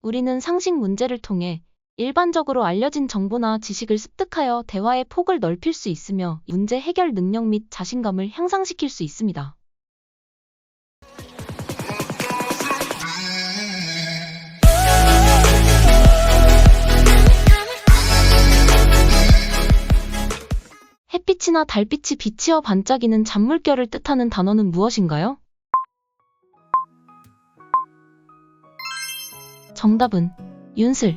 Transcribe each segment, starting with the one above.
우리는 상식 문제를 통해 일반적으로 알려진 정보나 지식을 습득하여 대화의 폭을 넓힐 수 있으며 문제 해결 능력 및 자신감을 향상시킬 수 있습니다. 햇빛이나 달빛이 비치어 반짝이는 잔물결을 뜻하는 단어는 무엇인가요? 정답은 윤슬.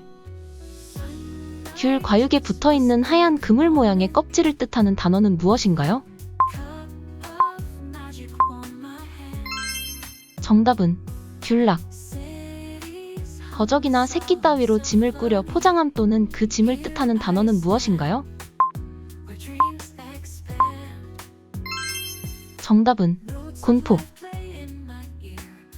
귤 과육에 붙어 있는 하얀 그물 모양의 껍질을 뜻하는 단어는 무엇인가요? 정답은 귤락. 거적이나 새끼 따위로 짐을 꾸려 포장함 또는 그 짐을 뜻하는 단어는 무엇인가요? 정답은 곤포.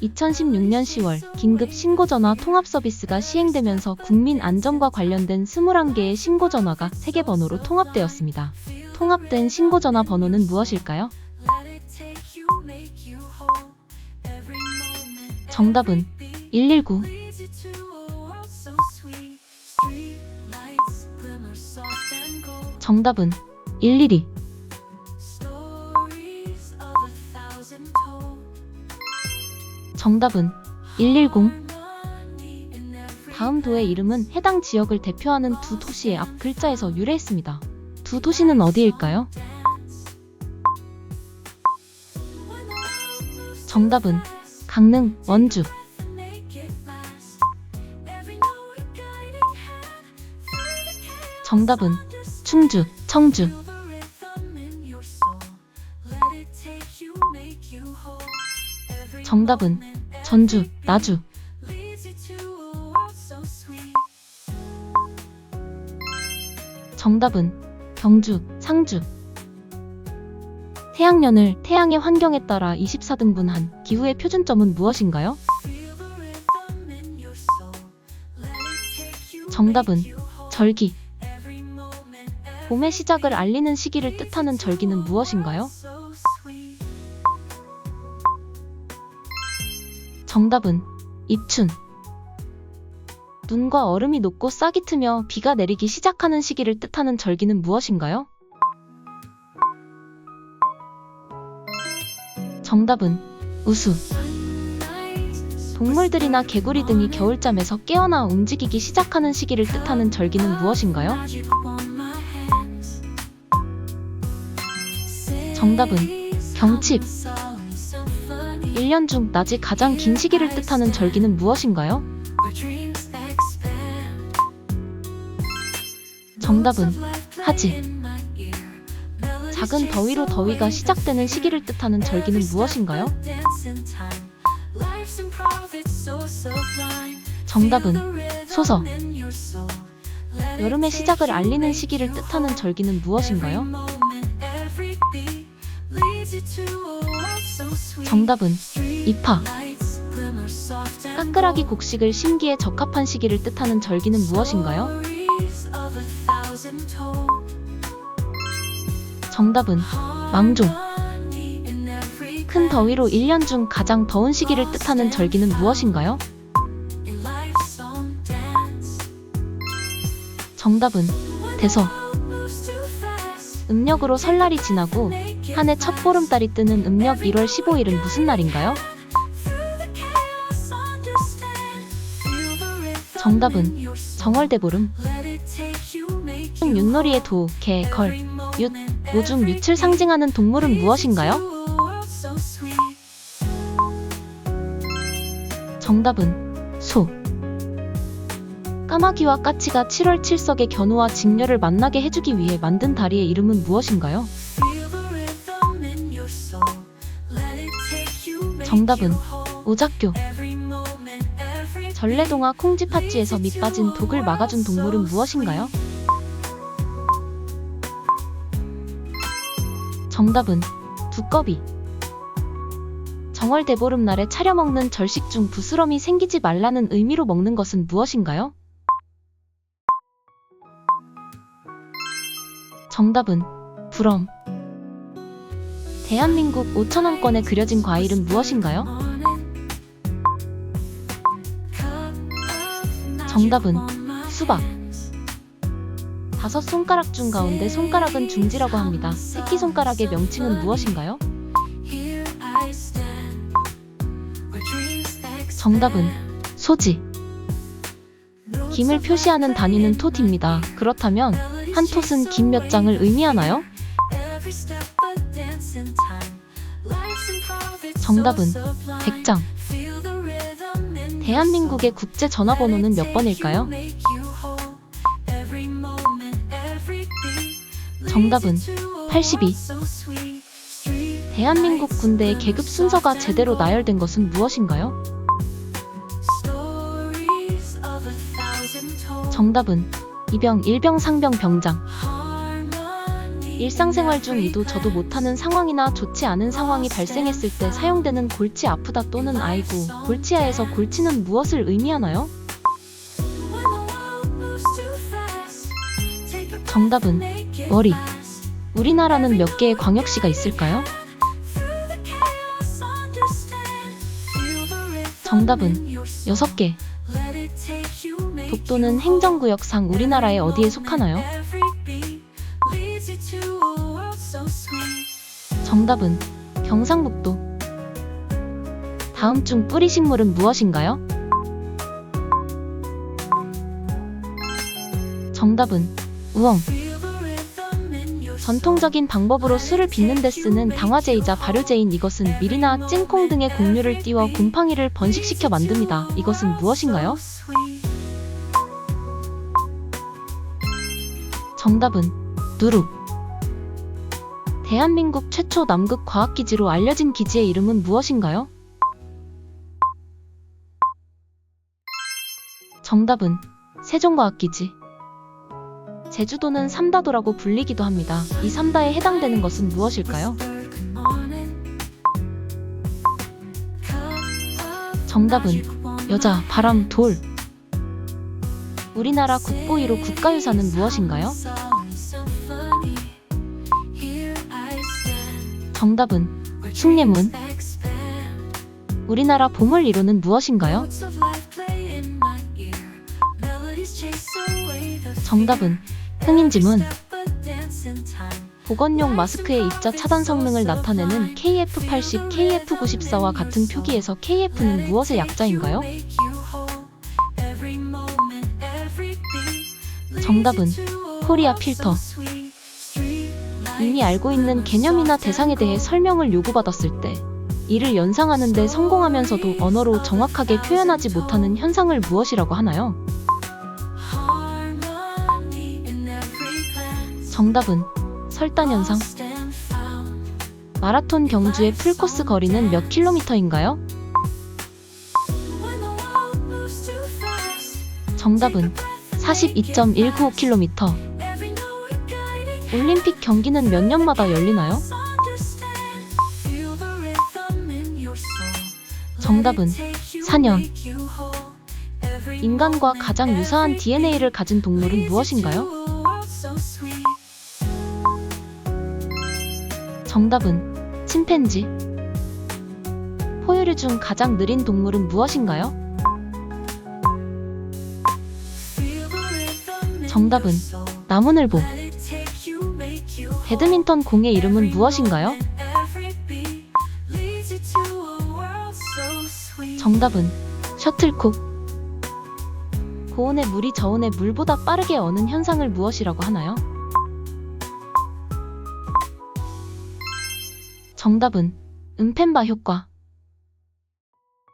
2016년 10월 긴급 신고전화 통합 서비스가 시행되면서 국민 안전과 관련된 21개의 신고전화가 세계 번호로 통합되었습니다. 통합된 신고전화 번호는 무엇일까요? 정답은 119. 정답은 112. 정답은 110. 다음 도의 이름은 해당 지역을 대표하는 두 도시의 앞 글자에서 유래했습니다. 두 도시는 어디일까요? 정답은 강릉, 원주. 정답은 충주, 청주. 정답은 전주, 나주. 정답은 경주, 상주. 태양년을 태양의 환경에 따라 24등분한 기후의 표준점은 무엇인가요? 정답은 절기. 봄의 시작을 알리는 시기를 뜻하는 절기는 무엇인가요? 정답은 입춘. 눈과 얼음이 녹고 싹이 트며 비가 내리기 시작하는 시기를 뜻하는 절기는 무엇인가요? 정답은 우수. 동물들이나 개구리 등이 겨울잠에서 깨어나 움직이기 시작하는 시기를 뜻하는 절기는 무엇인가요? 정답은 경칩. 1년 중 낮이 가장 긴 시기를 뜻하는 절기는 무엇인가요? 정답은 하지. 작은 더위로 더위가 시작되는 시기를 뜻하는 절기는 무엇인가요? 정답은 소서. 여름의 시작을 알리는 시기를 뜻하는 절기는 무엇인가요? 정답은 입하. 까끌하기 곡식을 심기에 적합한 시기를 뜻하는 절기는 무엇인가요? 정답은 망종. 큰 더위로 1년 중 가장 더운 시기를 뜻하는 절기는 무엇인가요? 정답은 대서. 음력으로 설날이 지나고 한 해 첫 보름달이 뜨는 음력 1월 15일은 무슨 날인가요? 정답은 정월대보름. 윷놀이의 도, 개, 걸, 윷, 모중 윷을 상징하는 동물은 무엇인가요? 정답은 소. 까마귀와 까치가 7월 7석의 견우와 직녀를 만나게 해주기 위해 만든 다리의 이름은 무엇인가요? 정답은 오작교. 전래동화 콩쥐팥쥐에서 밑빠진 독을 막아준 동물은 무엇인가요? 정답은 두꺼비. 정월 대보름날에 차려 먹는 절식 중 부스럼이 생기지 말라는 의미로 먹는 것은 무엇인가요? 정답은 부럼. 대한민국 5천원권에 그려진 과일은 무엇인가요? 정답은 수박. 다섯 손가락 중 가운데 손가락은 중지라고 합니다. 새끼손가락의 명칭은 무엇인가요? 정답은 소지. 김을 표시하는 단위는 톳입니다. 그렇다면 한 톳은 김 몇 장을 의미하나요? 정답은 100장. 대한민국의 국제 전화번호는 몇 번일까요? 정답은 82. 대한민국 군대의 계급 순서가 제대로 나열된 것은 무엇인가요? 정답은 이병, 일병, 상병, 병장. 일상생활 중 이도 저도 못하는 상황이나 좋지 않은 상황이 발생했을 때 사용되는 골치 아프다 또는 아이고, 골치아에서 골치는 무엇을 의미하나요? 정답은 머리. 우리나라는 몇 개의 광역시가 있을까요? 정답은 6개. 독도는 행정구역상 우리나라의 어디에 속하나요? 정답은 경상북도. 다음 중 뿌리 식물은 무엇인가요? 정답은 우엉. 전통적인 방법으로 술을 빚는 데 쓰는 당화제이자 발효제인 이것은 밀이나 찐콩 등의 곡류를 띄워 곰팡이를 번식시켜 만듭니다. 이것은 무엇인가요? 정답은 누룩. 대한민국 최초 남극 과학기지로 알려진 기지의 이름은 무엇인가요? 정답은 세종과학기지. 제주도는 삼다도라고 불리기도 합니다. 이 삼다에 해당되는 것은 무엇일까요? 정답은 여자, 바람, 돌. 우리나라 국보 1호 국가유산은 무엇인가요? 정답은 숭례문. 우리나라 보물 1호는 무엇인가요? 정답은 흥인지문. 보건용 마스크의 입자 차단 성능을 나타내는 KF80, KF94와 같은 표기에서 KF는 무엇의 약자인가요? 정답은 코리아 필터. 이미 알고 있는 개념이나 대상에 대해 설명을 요구받았을 때 이를 연상하는데 성공하면서도 언어로 정확하게 표현하지 못하는 현상을 무엇이라고 하나요? 정답은 설단 현상. 마라톤 경주의 풀코스 거리는 몇 킬로미터인가요? 정답은 42.195km. 올림픽 경기는 몇 년마다 열리나요? 정답은 4년. 인간과 가장 유사한 DNA를 가진 동물은 무엇인가요? 정답은 침팬지. 포유류 중 가장 느린 동물은 무엇인가요? 정답은 나무늘보. 배드민턴 공의 이름은 무엇인가요? 정답은 셔틀콕. 고온의 물이 저온의 물보다 빠르게 어는 현상을 무엇이라고 하나요? 정답은 은펜바 효과.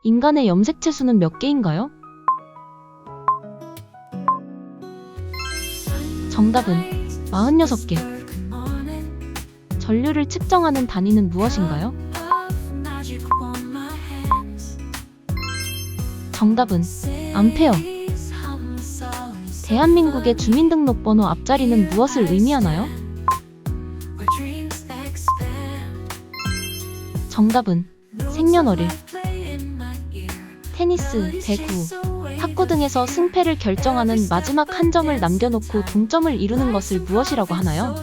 인간의 염색체 수는 몇 개인가요? 정답은 46개. 전류를 측정하는 단위는 무엇인가요? 정답은 암페어. 대한민국의 주민등록번호 앞자리는 무엇을 의미하나요? 정답은 생년월일. 테니스, 배구, 탁구 등에서 승패를 결정하는 마지막 한 점을 남겨놓고 동점을 이루는 것을 무엇이라고 하나요?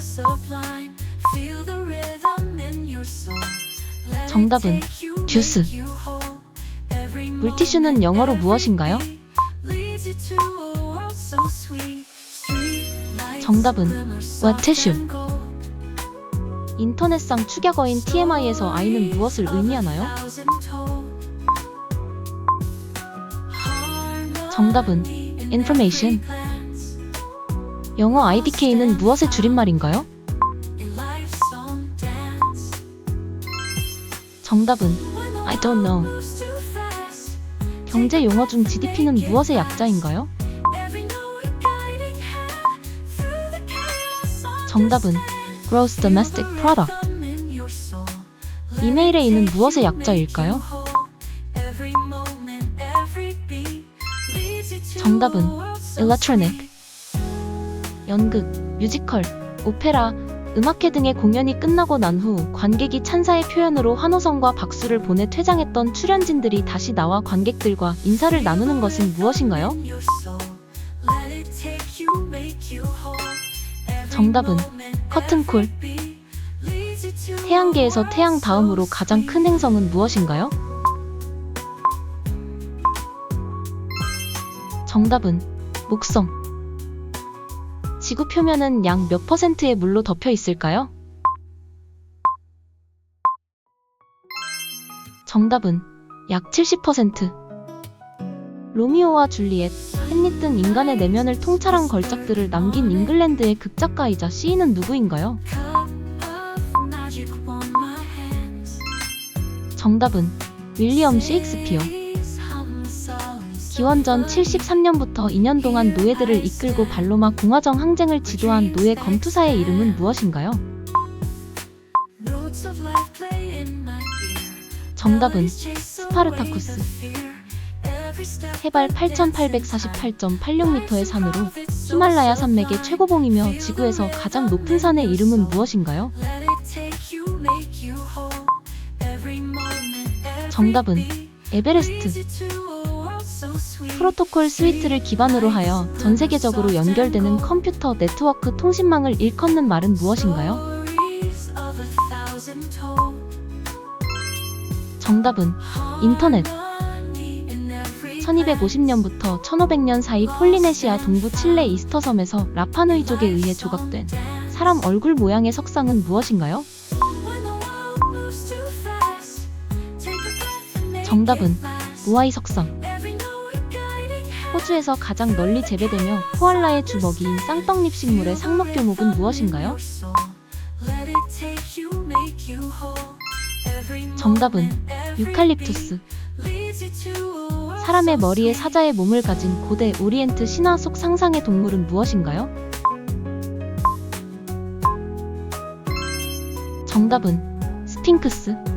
정답은 듀스. 물티슈는 영어로 무엇인가요? 정답은 와테슈. 인터넷상 축약어인 TMI에서 I는 무엇을 의미하나요? 정답은 information. 영어 IDK는 무엇의 줄임말인가요? 정답은 I don't know. 경제 용어 중 GDP는 무엇의 약자인가요? 정답은 Gross Domestic Product. 이메일의 이는 무엇의 약자일까요? 정답은 Electronic. 연극, 뮤지컬, 오페라, 음악회 등의 공연이 끝나고 난 후 관객이 찬사의 표현으로 환호성과 박수를 보내 퇴장했던 출연진들이 다시 나와 관객들과 인사를 나누는 것은 무엇인가요? 정답은 커튼콜. 태양계에서 태양 다음으로 가장 큰 행성은 무엇인가요? 정답은 목성. 지구 표면은 약몇 퍼센트의 물로 덮여 있을까요? 정답은 약 70%. 로미오와 줄리엣, 햄릿 등 인간의 내면을 통찰한 걸작들을 남긴 잉글랜드의 극작가이자 시인은 누구인가요? 정답은 윌리엄 셰익스피어. 기원전 73년부터 2년 동안 노예들을 이끌고 발로마 공화정 항쟁을 지도한 노예 검투사의 이름은 무엇인가요? 정답은 스파르타쿠스. 해발 8,848.86m의 산으로 히말라야 산맥의 최고봉이며 지구에서 가장 높은 산의 이름은 무엇인가요? 정답은 에베레스트. 프로토콜 스위트를 기반으로 하여 전 세계적으로 연결되는 컴퓨터 네트워크 통신망을 일컫는 말은 무엇인가요? 정답은 인터넷. 1250년부터 1500년 사이 폴리네시아 동부 칠레 이스터 섬에서 라파누이족에 의해 조각된 사람 얼굴 모양의 석상은 무엇인가요? 정답은 모아이 석상. 호주에서 가장 널리 재배되며 코알라의 주 먹이인 쌍떡잎 식물의 상록 교목은 무엇인가요? 정답은 유칼립투스. 사람의 머리에 사자의 몸을 가진 고대 오리엔트 신화 속 상상의 동물은 무엇인가요? 정답은 스핑크스.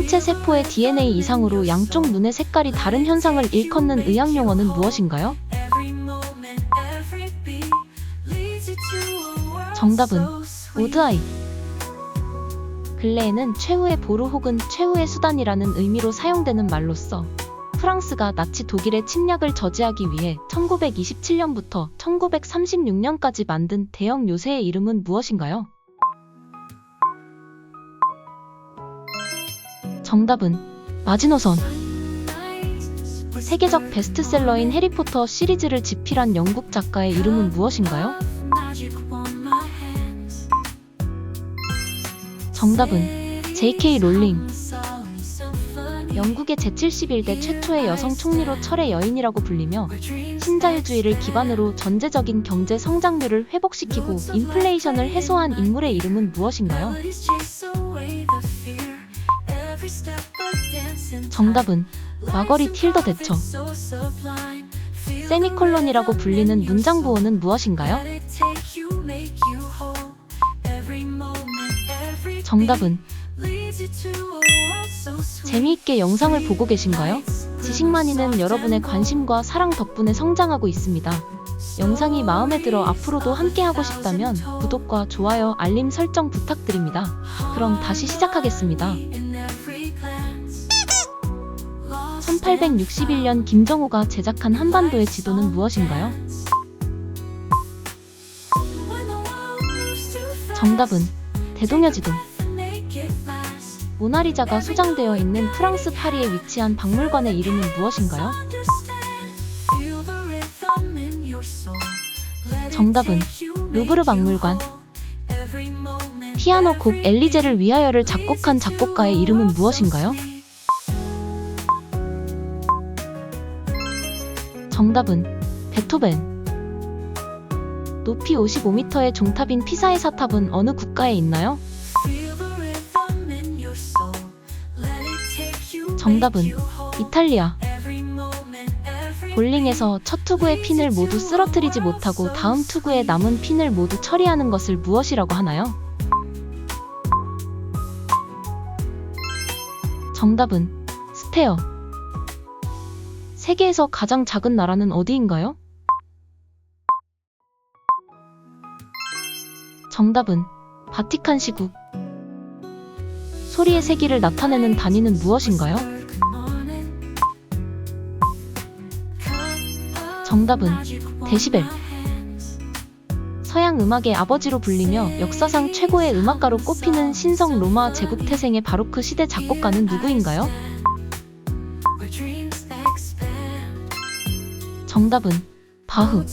홍채 세포의 DNA 이상으로 양쪽 눈의 색깔이 다른 현상을 일컫는 의학 용어는 무엇인가요? 정답은 오드아이. 근래에는 최후의 보루 혹은 최후의 수단이라는 의미로 사용되는 말로써 프랑스가 나치 독일의 침략을 저지하기 위해 1927년부터 1936년까지 만든 대형 요새의 이름은 무엇인가요? 정답은 마지노선. 세계적 베스트셀러인 해리포터 시리즈를 집필한 영국 작가의 이름은 무엇인가요? 정답은 J.K. 롤링. 영국의 제71대 최초의 여성 총리로 철의 여인이라고 불리며 신자유주의를 기반으로 전제적인 경제 성장률을 회복시키고 인플레이션을 해소한 인물의 이름은 무엇인가요? 정답은 마거리 틸더 대처. 세미콜론이라고 불리는 문장 부호는 무엇인가요? 정답은 재미있게 영상을 보고 계신가요? 지식만이는 여러분의 관심과 사랑 덕분에 성장하고 있습니다. 영상이 마음에 들어 앞으로도 함께하고 싶다면 구독과 좋아요, 알림 설정 부탁드립니다. 그럼 다시 시작하겠습니다. 1861년 김정호가 제작한 한반도의 지도는 무엇인가요? 정답은 대동여 지도. 모나리자가 소장되어 있는 프랑스 파리에 위치한 박물관의 이름은 무엇인가요? 정답은 루브르 박물관. 피아노 곡 엘리제를 위하여를 작곡한 작곡가의 이름은 무엇인가요? 정답은 베토벤. 높이 55m의 종탑인 피사의 사탑은 어느 국가에 있나요? 정답은 이탈리아. 볼링에서 첫 투구의 핀을 모두 쓰러뜨리지 못하고 다음 투구에 남은 핀을 모두 처리하는 것을 무엇이라고 하나요? 정답은 스테어. 세계에서 가장 작은 나라는 어디인가요? 정답은 바티칸 시국. 소리의 세기를 나타내는 단위는 무엇인가요? 정답은 데시벨. 서양 음악의 아버지로 불리며 역사상 최고의 음악가로 꼽히는 신성 로마 제국 태생의 바로크 시대 작곡가는 누구인가요? 정답은 바흐.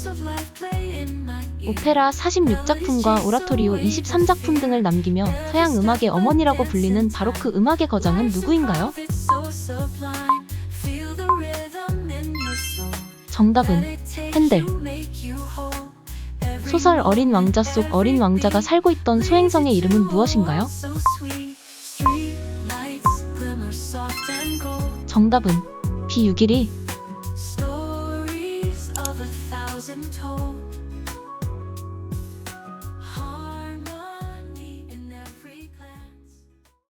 오페라 46작품과 오라토리오 23작품 등을 남기며 서양 음악의 어머니라고 불리는 바로크 음악의 거장은 누구인가요? 정답은 핸델. 소설 어린 왕자 속 어린 왕자가 살고 있던 소행성의 이름은 무엇인가요? 정답은 비유길이